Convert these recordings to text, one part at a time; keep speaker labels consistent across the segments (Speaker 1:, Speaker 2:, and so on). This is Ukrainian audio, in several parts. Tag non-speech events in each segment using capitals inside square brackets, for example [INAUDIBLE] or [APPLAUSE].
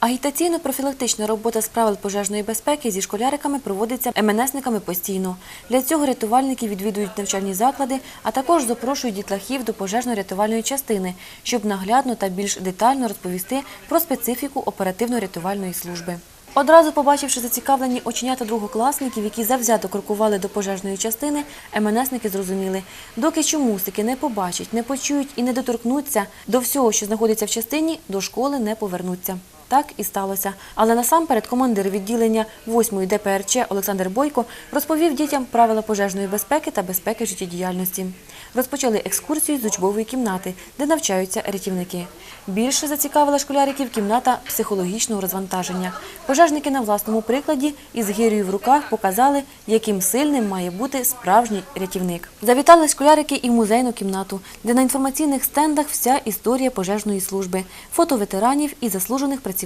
Speaker 1: Агітаційно-профілактична робота з правил пожежної безпеки зі школяриками проводиться МНСниками постійно. Для цього рятувальники відвідують навчальні заклади, а також запрошують дітлахів до пожежно-рятувальної частини, щоб наглядно та більш детально розповісти про специфіку оперативно-рятувальної служби. Одразу побачивши зацікавлені оченята другокласників, які завзято крокували до пожежної частини, МНСники зрозуміли, доки чомусики не побачать, не почують і не доторкнуться до всього, що знаходиться в частині, до школи не повернуться. Так і сталося. Але насамперед командир відділення 8-ї ДПРЧ Олександр Бойко розповів дітям правила пожежної безпеки та безпеки життєдіяльності. Розпочали екскурсію з учбової кімнати, де навчаються рятівники. Більше зацікавила школяриків кімната психологічного розвантаження. Пожежники на власному прикладі із гирею в руках показали, яким сильним має бути справжній рятівник. Завітали школярики і в музейну кімнату, де на інформаційних стендах вся історія пожежної служби, фото ветеранів і заслужених працівників.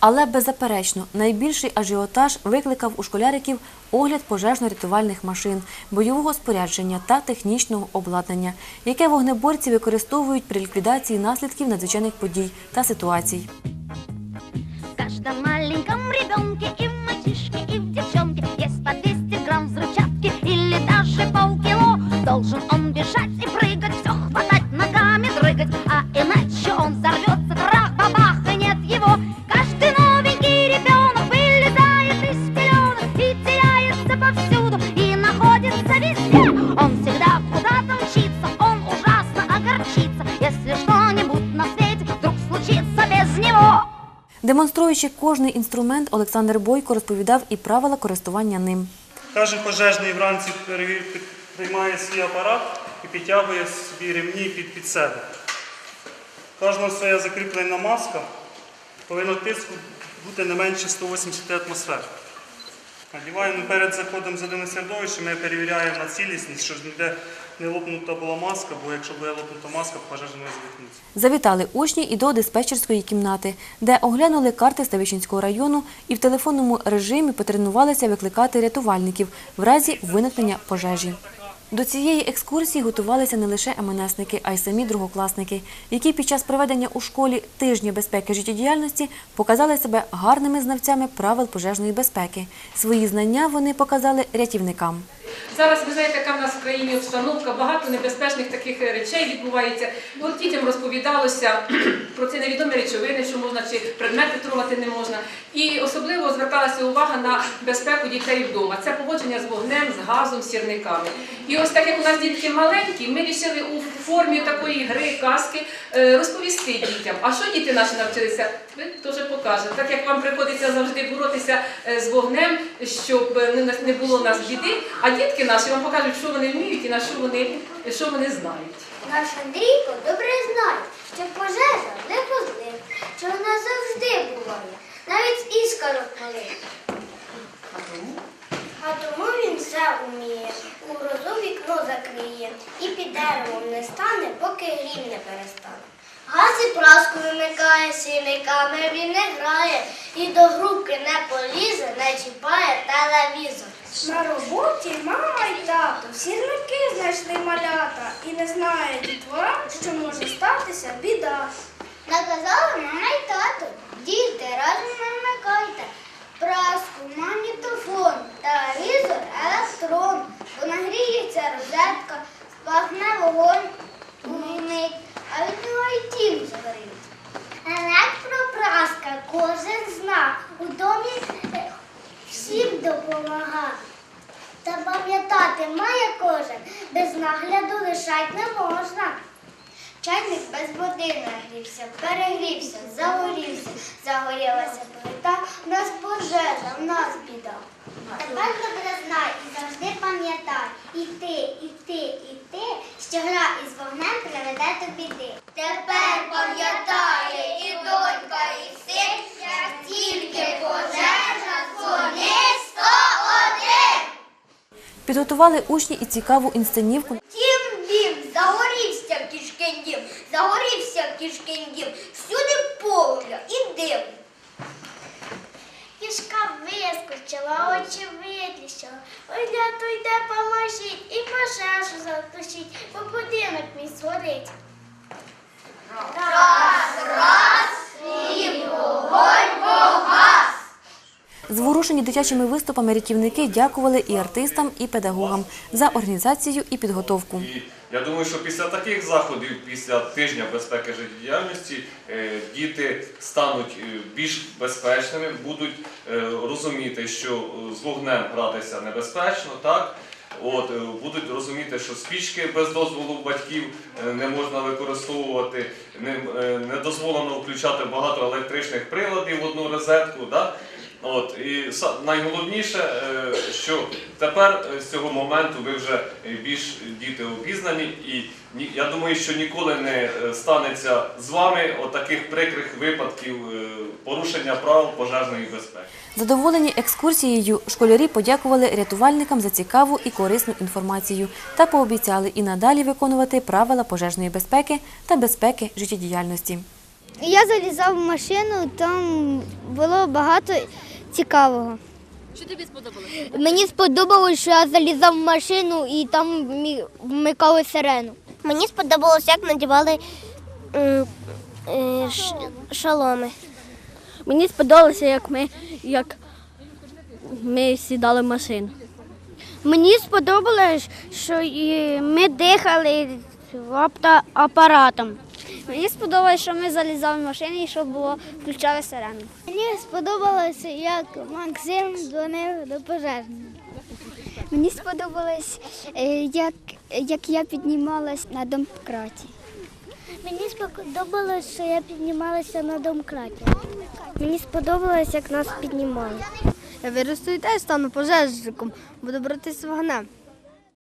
Speaker 1: Але беззаперечно найбільший ажіотаж викликав у школяриків огляд пожежно-рятувальних машин, бойового спорядження та технічного обладнання, яке вогнеборці використовують при ліквідації наслідків надзвичайних подій та ситуацій.
Speaker 2: В каждом
Speaker 1: Демонструючи кожний інструмент, Олександр Бойко розповідав і правила користування ним.
Speaker 3: Кожен пожежний вранці приймає свій апарат і підтягує собі ремні під, себе. Кожна своя закріплена маска повинна тиску бути не менше 180 атмосфер. Надіваємо перед заходом за середовище, ми перевіряємо на цілісність, щоб ніде не лопнута була маска, бо якщо буде лопнута маска, пожежа не звикнеться.
Speaker 1: Завітали учні і до диспетчерської кімнати, де оглянули карти Ставичинського району і в телефонному режимі потренувалися викликати рятувальників в разі виникнення пожежі. До цієї екскурсії готувалися не лише МНСники, а й самі другокласники, які під час проведення у школі тижня безпеки життєдіяльності показали себе гарними знавцями правил пожежної безпеки. Свої знання вони показали рятівникам.
Speaker 4: Зараз ви знаєте, яка в нас в країні обстановка, багато небезпечних таких речей відбувається. От дітям розповідалося [CLEARS THROAT] про ці невідомі речовини, що можна чи предмети трогати не можна. І особливо зверталася увага на безпеку дітей вдома. Це поводження з вогнем, з газом, з сірниками. І ось так як у нас дітки маленькі, ми вирішили у формі такої гри, казки е, розповісти дітям. А що діти наші навчилися? Ви теж покажете. Так як вам приходиться завжди боротися е, з вогнем, щоб е, не було у нас біди, а дітки наші вам покажуть, що вони вміють і на що вони, що вони знають.
Speaker 5: Наш Андрійко добре знає, що пожежа не позлив, що вона завжди буває, навіть іскорок малих. А тому він все уміє, у грозу вікно закриє і під деревом не стане, поки грім не перестане. І праску вимикає, сірниками він не грає, і до грубки не полізе, не чіпає телевізор.
Speaker 6: На роботі мама й тато сірники знайшли малята і не знає дітвора, що може статися біда.
Speaker 5: Наказали мама й тато, діти, разом не вмикайте. Праску, магнітофон, телевізор, електрон, бо нагріється розетка, спахне вогонь вмить, а від нього й тім згорить. Електропраска кожен зна, у домі е, всім допомага. Та пам'ятати має кожен, без нагляду лишать не можна. Чайник без води нагрівся, перегрівся, загорівся, загорілася плита, в нас пожежа, в нас біда. Тепер добре знай і завжди пам'ятай, і ти, і ти, і ти, що гра із вогнем приведе до біди. Тепер пам'ятає і донька, і син, як тільки пожежа, дзвони 101.
Speaker 1: Підготували учні і цікаву інсценівку
Speaker 5: Тім дім, загорівся кішкин дім, загорівся кішкин дім, всюди полум'я і дим. Кішка вискочила, очі витріщила. Ой, рятуйте, поможіть і пожежу затушіть, бо будинок мій згорить. Раз, раз, і вогонь
Speaker 1: Зворушені дитячими виступами рятівники дякували і артистам, і педагогам за організацію і підготовку.
Speaker 7: Я думаю, що після таких заходів, після тижня безпеки життєдіяльності, е, діти стануть е, більш безпечними, будуть е, розуміти, що з вогнем гратися небезпечно, будуть розуміти, що спічки без дозволу батьків не можна використовувати, не, дозволено включати багато електричних приладів в одну розетку. От, і са- найголовніше, е, що тепер е, з цього моменту ви вже е, більш діти обізнані, і ні- я думаю, що ніколи не станеться з вами отаких прикрих випадків порушення прав пожежної безпеки.
Speaker 1: Задоволені екскурсією, школярі подякували рятувальникам за цікаву і корисну інформацію та пообіцяли і надалі виконувати правила пожежної безпеки та безпеки життєдіяльності.
Speaker 8: Я залізав в машину, там було багато цікавого.
Speaker 1: Що тобі сподобалося?
Speaker 8: Мені сподобалось, що я залізав в машину і там мі- вмикали сирену.
Speaker 5: Мені сподобалось, як надівали м, е, ш- шоломи.
Speaker 9: Мені сподобалося, як ми, як ми сідали в машину.
Speaker 8: Мені сподобалось, що ми дихали апаратом. Мені сподобалось, що ми залізали в машину і що було включали сирену. Мені сподобалося, як Максим дзвонив до пожежного. Мені сподобалось, е, як, як я піднімалась на домкраті.
Speaker 5: Мені сподобалось, що я піднімалася на домкраті.
Speaker 8: Мені сподобалось, як нас піднімали. Я виросту і теж стану пожежником, буду боротися з вогнем.